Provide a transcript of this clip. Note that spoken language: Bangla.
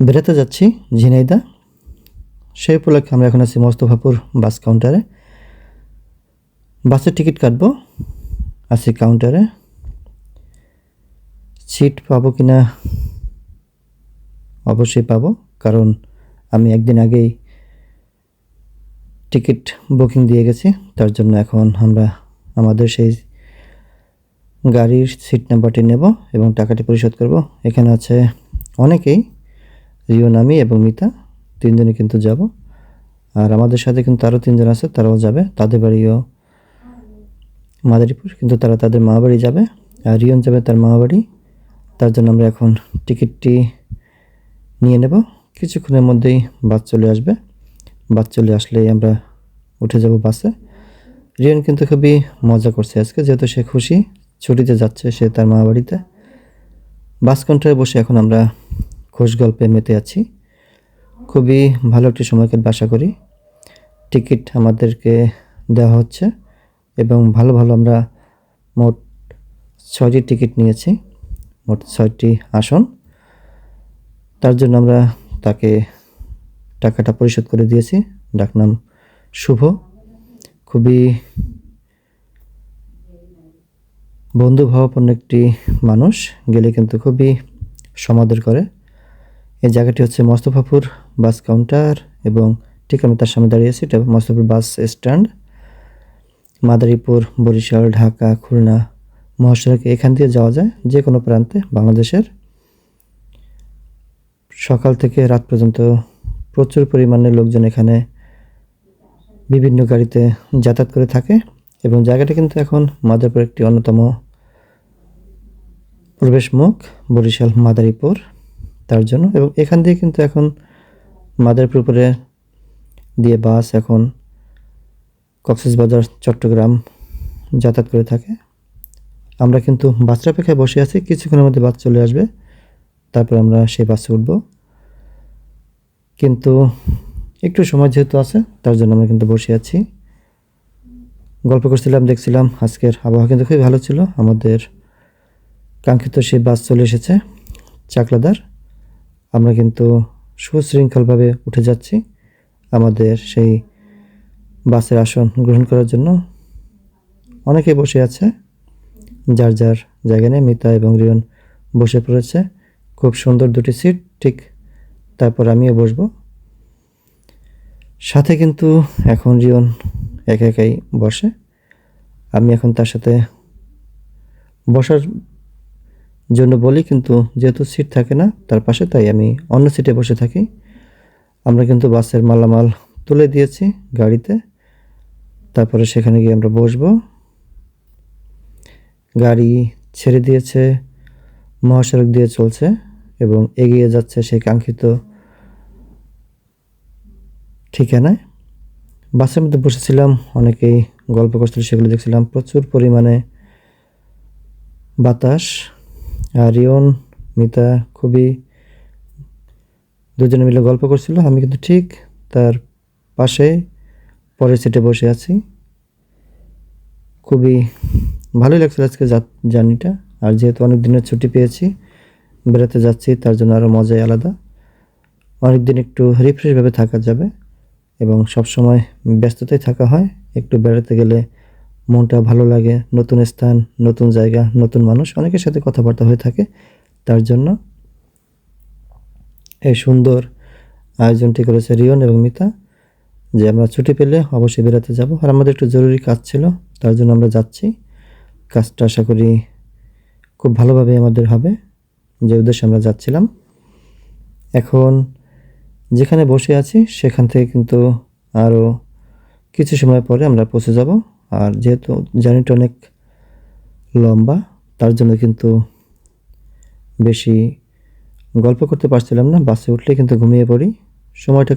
বেড়াতে যাচ্ছি, ঝিনাইদা। সেই উপলক্ষে আমরা এখন আছি মোস্তফাপুর বাস কাউন্টারে। বাসের টিকিট কাটবো, আছি কাউন্টারে। সিট পাবো কি না অবশ্যই পাবো, কারণ আমি একদিন আগেই টিকিট বুকিং দিয়ে গেছি, তার জন্য এখন আমরা আমাদের সেই গাড়ির সিট নাম্বারটি নেব এবং টাকাটি পরিশোধ করব। এখানে আছে অনেকেই রিও আমি এবং মিতা, তিনজনে কিন্তু যাব। আর আমাদের সাথে কিন্তু আরও তিনজন আছে, তারাও যাবে। তাদের বাড়িও মাদারীপুর, কিন্তু তারা তাদের মা বাড়ি যাবে। আর রিয়ন যাবে তার মা বাড়ি। তার জন্য আমরা এখন টিকিটটি নিয়ে নেব। কিছুক্ষণের মধ্যেই বাস চলে আসবে। বাস চলে আসলেই আমরা উঠে যাব বাসে। রিয়ন কিন্তু খুবই মজা করছে আজকে, যেহেতু সে খুশি। ছুটিতে যাচ্ছে সে তার মা বাড়িতে। বাস কাউন্টারে বসে এখন আমরা খোশ গল্পে মেতে আছি। খুবই ভালো একটি সময় কাটবে আশা করি। টিকিট আমাদেরকে দেওয়া হচ্ছে এবং ভালো ভালো আমরা মোট ছয়টি টিকিট নিয়েছি, মোট ছয়টি আসন। তার জন্য আমরা তাকে টাকাটা পরিশোধ করে দিয়েছি। ডাকনাম শুভ। খুবই বন্ধুভাবাপন্ন একটি মানুষ, গেলে কিন্তু খুবই সমাদর করে। এই জায়গাটি হচ্ছে মোস্তফাপুর বাস কাউন্টার এবং ঠিক আমি তার সামনে দাঁড়িয়ে আছি, এটা মোস্তফাপুর বাস স্ট্যান্ড। মাদারীপুর, বরিশাল, ঢাকা, খুলনা, মহাসড়কে, এখান দিয়ে যাওয়া যায় যে কোনো প্রান্তে বাংলাদেশের। সকাল থেকে রাত পর্যন্ত প্রচুর পরিমাণে লোকজন এখানে বিভিন্ন গাড়িতে যাতায়াত করে থাকে এবং জায়গাটা কিন্তু এখন মাদারীপুর একটি অন্যতম প্রবেশ মুখ বরিশাল, মাদারীপুর। তার জন্য। এবং এখান দিয়ে কিন্তু এখন মাদারীপুর উপরে দিয়ে বাস এখন কক্সবাজার, চট্টগ্রাম যাতায়াত করে থাকে। আমরা কিন্তু বাসের অপেক্ষায় বসে আছি, কিছুক্ষণের মধ্যে বাস চলে আসবে। তারপর আমরা সেই বাসে উঠব। কিন্তু একটু সময় যেহেতু আছে, তার জন্য আমরা কিন্তু বসে আছি। গল্প করছিলাম, দেখছিলাম আজকের আবহাওয়া কিন্তু খুবই ভালো ছিল। আমাদের কাঙ্ক্ষিত সেই বাস চলে এসেছে, চাকলাদার। আমরা কিন্তু সুশৃঙ্খলভাবে উঠে যাচ্ছি আমাদের সেই বাসের আসন গ্রহণ করার জন্য। অনেকে বসে আছে, যার যার জায়গা নিয়ে মিতা এবং রিয়ন বসে পড়েছে। খুব সুন্দর দুটি সিট, ঠিক তারপর আমিও বসবো। সাথে কিন্তু এখন রিয়ন একা একাই বসে। আমি এখন তার সাথে বসার জন্য বলি, কিন্তু যেহেতু সিট থাকে না তার পাশে, তাই আমি অন্য সিটে বসে থাকি। আমরা কিন্তু বাসের মালামাল তুলে দিয়েছি গাড়িতে। তারপরে সেখানে গিয়ে আমরা বসবো। গাড়ি ছেড়ে দিয়েছে, মহাসড়ক দিয়ে চলছে এবং এগিয়ে যাচ্ছে সেই কাঙ্ক্ষিত ঠিকানায়। বাসের মধ্যে বসেছিলাম, অনেকেই গল্প করছিল, সেগুলো দেখছিলাম। প্রচুর পরিমাণে বাতাস। রিয়ন, মিতা, খুবই দুজনে মিলে গল্প করছিল। আমি কিন্তু ঠিক তার পাশে পরের সিটে বসে আছি। খুবই ভালোই লাগছিল আজকে জার্নিটা আর যেহেতু অনেক দিনের ছুটি পেয়েছি, বেড়াতে যাচ্ছি, তার জন্য আরও মজাই আলাদা। অনেক দিন একটু রিফ্রেশভাবে থাকা যাবে এবং সব সময় ব্যস্ততায় থাকা হয়। একটু বেড়াতে গেলে মনটা ভালো লাগে, নতুন স্থান, নতুন জায়গা, নতুন মানুষ, অনেকের সাথে কথাবার্তা হয়ে থাকে। তার জন্য এই সুন্দর আয়োজনটি করেছে রিয়ন এবং মিতা, যে আমরা ছুটি পেলে অবশ্যই বেড়াতে যাব। আর আমাদের একটু জরুরি কাজ ছিল, তার জন্য আমরা যাচ্ছি। কাজটা আশা করি খুব ভালোভাবে আমাদের হবে, যে উদ্দেশ্যে আমরা যাচ্ছিলাম। এখন যেখানে বসে আছি, সেখান থেকে কিন্তু আরও কিছু সময় পরে আমরা পৌঁছে যাব। আর যেহেতু জার্নিটা অনেক লম্বা, তার জন্য কিন্তু বেশি গল্প করতে পারছিলাম না। বাসে উঠলে কিন্তু ঘুমিয়ে পড়ি। সময়টা